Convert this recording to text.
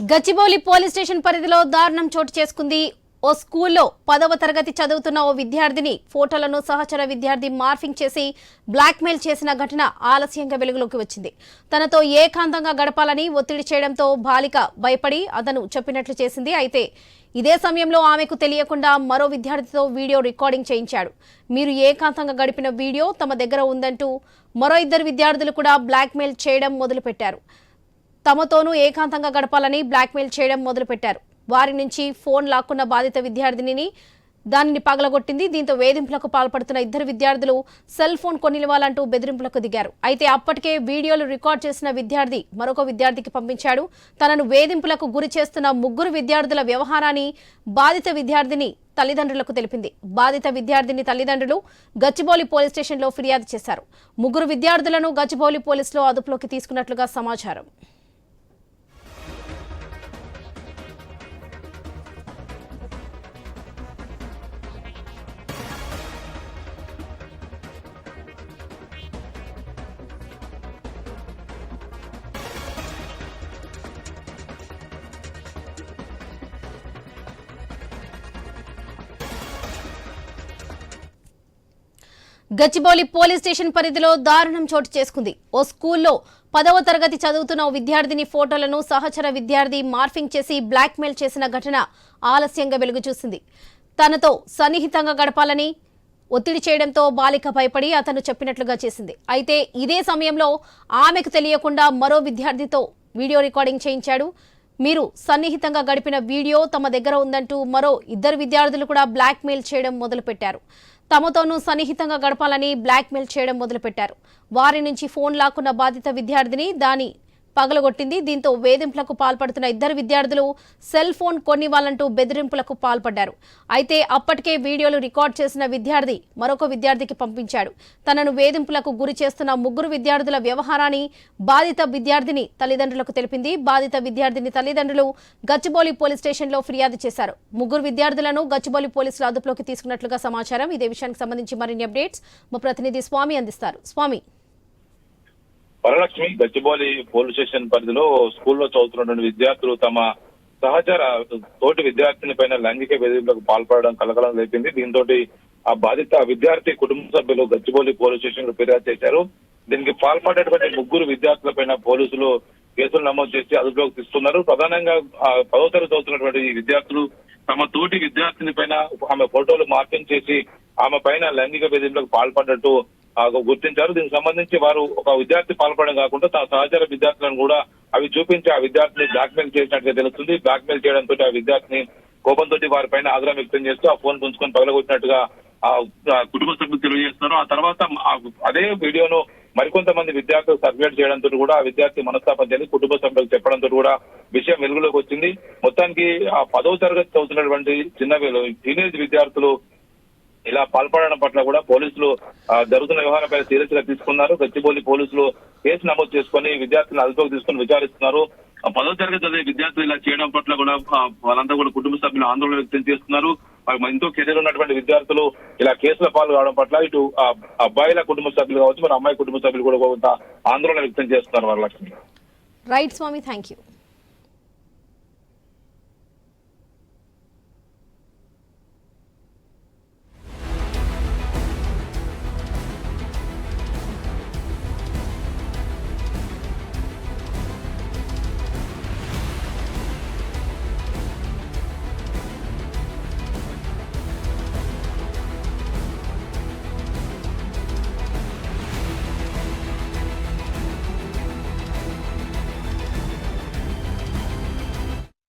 Gachibowli police station పరిధిలో దారుణం చోటు చేసుకుంది. ఓ స్కూల్లో పదవ తరగతి చదువుతున్న ఓ విద్యార్థిని ఫోటోలను సహచర విద్యార్థి మార్ఫింగ్ చేసి బ్లాక్మెయిల్ చేసిన ఘటన ఆలస్యంగా వెలుగులోకి వచ్చింది. తనతో ఏకాంతంగా గడపాలని ఒత్తిడి చేయడంతో బాలిక భయపడి అతను చెప్పినట్లు చేసింది. అయితే ఇదే సమయంలో ఆమెకు తెలియకుండా మరో విద్యార్థితో వీడియో రికార్డింగ్ చేయించాడు. మీరు ఏకాంతంగా గడిపిన వీడియో తమ దగ్గర ఉందంటూ మరో ఇద్దరు విద్యార్థులు కూడా బ్లాక్మెయిల్ చేయడం మొదలుపెట్టారు. తమతోనూ ఏకాంతంగా గడపాలని బ్లాక్మెయిల్ చేయడం మొదలుపెట్టారు. వారి నుంచి ఫోన్ లాక్కున్న బాధిత విద్యార్థినిని దానిని పగలగొట్టింది. దీంతో వేధింపులకు పాల్పడుతున్న ఇద్దరు విద్యార్థులు సెల్ ఫోన్ కొనివ్వాలంటూ బెదిరింపులకు దిగారు. అయితే అప్పటికే వీడియోలు రికార్డ్ చేసిన విద్యార్థి మరొక విద్యార్థికి పంపించాడు. తనను వేధింపులకు గురి చేస్తున్న ముగ్గురు విద్యార్థుల వ్యవహారాన్ని బాధిత విద్యార్థిని తల్లిదండ్రులకు తెలిపింది. బాధిత విద్యార్థిని తల్లిదండ్రులు గచ్చిబౌలి పోలీస్ స్టేషన్లో ఫిర్యాదు చేశారు. ముగ్గురు విద్యార్థులను గచ్చిబౌలి పోలీసులో అదుపులోకి తీసుకున్నట్లుగా సమాచారం. గచ్చిబౌలి పోలీస్ స్టేషన్ పరిధిలో దారుణం చోటు చేసుకుంది. ఓ స్కూల్లో పదవ తరగతి చదువుతున్న ఓ విద్యార్థిని ఫోటోలను సహచర విద్యార్థి మార్ఫింగ్ చేసి బ్లాక్మెయిల్ చేసిన ఘటన ఆలస్యంగా వెలుగు చూసింది. తనతో సన్నిహితంగా గడపాలని ఒత్తిడి చేయడంతో బాలిక భయపడి అతను చెప్పినట్లుగా చేసింది. అయితే ఇదే సమయంలో ఆమెకు తెలియకుండా మరో విద్యార్థితో వీడియో రికార్డింగ్ చేయించాడు. మీరు సన్నిహితంగా గడిపిన వీడియో తమ దగ్గర ఉందంటూ మరో ఇద్దరు విద్యార్థులు కూడా బ్లాక్మెయిల్ చేయడం మొదలుపెట్టారు. తమతోనూ సన్నిహితంగా గడపాలని బ్లాక్మెయిల్ చేయడం మొదలుపెట్టారు. వారి నుంచి ఫోన్ లాక్కున్న బాధిత విద్యార్థిని దాని పగలగొట్టింది. దీంతో వేధింపులకు పాల్పడుతున్న ఇద్దరు విద్యార్థులు సెల్ ఫోన్ కొనివ్వాలంటూ బెదిరింపులకు పాల్పడ్డారు. అయితే అప్పటికే వీడియోలు రికార్డ్ చేసిన విద్యార్థి మరొక విద్యార్థికి పంపించాడు. తనను వేధింపులకు గురి చేస్తున్న ముగ్గురు విద్యార్థుల వ్యవహారాన్ని బాధిత విద్యార్థిని తల్లిదండ్రులకు తెలిపింది. బాధిత విద్యార్థిని తల్లిదండ్రులు గచ్చిబౌలి పోలీస్ స్టేషన్లో ఫిర్యాదు చేశారు. ముగ్గురు విద్యార్థులను గచ్చిబౌలి పోలీసులు అదుపులోకి తీసుకున్నట్లుగా సమాచారం. ఇదే విషయానికి సంబంధించి మరిన్ని అప్డేట్స్. మా ప్రతినిధి స్వామి అందిస్తారు. స్వామి. వరలక్ష్మి గచ్చిబౌలి పోలీస్ స్టేషన్ పరిధిలో స్కూల్లో చదువుతున్నటువంటి విద్యార్థులు తమ సహచర తోటి విద్యార్థిని పైన లైంగిక వేధింపులకు పాల్పడడం కలకలం లేపింది. దీంతో ఆ బాధిత విద్యార్థి కుటుంబ సభ్యులు గచ్చిబౌలి పోలీస్ స్టేషన్ ఫిర్యాదు చేశారు. దీనికి పాల్పడేటువంటి ముగ్గురు విద్యార్థుల పైన పోలీసులు కేసులు నమోదు చేసి అదుపులోకి తీసుకున్నారు. ప్రధానంగా పదో తరగతి చదువుతున్నటువంటి ఈ విద్యార్థులు తమ తోటి విద్యార్థిని పైన ఆమె ఫోటోలు మార్పింగ్ చేసి ఆమె పైన లైంగిక వేధింపులకు పాల్పడ్డట్టు గుర్తించారు. దీనికి సంబంధించి వారు ఒక విద్యార్థి పాల్పడడం కాకుండా తన సహచర విద్యార్థులను కూడా అవి చూపించి ఆ విద్యార్థిని బ్లాక్మెయిల్ చేసినట్టుగా తెలుస్తుంది. బ్లాక్మెయిల్ చేయడంతో ఆ విద్యార్థిని కోపంతో వారిపైన ఆగ్రహం వ్యక్తం చేస్తూ ఆ ఫోన్ పుంజుకొని పగలగొట్టినట్టుగా ఆ కుటుంబ సభ్యులు తెలియజేస్తున్నారు. ఆ తర్వాత అదే వీడియోను మరికొంతమంది విద్యార్థులు సర్వేట్ చేయడంతో కూడా ఆ విద్యార్థి మనస్తాపం చెంది కుటుంబ సభ్యులకు చెప్పడంతో కూడా విషయం వెలుగులోకి వచ్చింది. మొత్తానికి ఆ పదవ తరగతి చదువుతున్నటువంటి చిన్న టీనేజ్ విద్యార్థులు ఇలా పాల్పడడం పట్ల కూడా పోలీసులు జరుగుతున్న వ్యవహారంపై సీరియస్ తీసుకున్నారు. గచ్చిబౌలి పోలీసులు కేసు నమోదు చేసుకుని విద్యార్థులను అదుపులోకి తీసుకుని విచారిస్తున్నారు. పదో తరగతి చదివే విద్యార్థులు ఇలా చేయడం పట్ల కూడా వాళ్ళంతా కూడా కుటుంబ సభ్యులు ఆందోళన వ్యక్తం చేస్తున్నారు. ఎంతో కెరీర్ ఉన్నటువంటి విద్యార్థులు ఇలా కేసులో పాలు కావడం పట్ల ఇటు అబ్బాయిల కుటుంబ సభ్యులు కావచ్చు మరి అమ్మాయి కుటుంబ సభ్యులు కూడా కొంత ఆందోళన వ్యక్తం చేస్తున్నారు Varalakshmi. Right Swamy thank you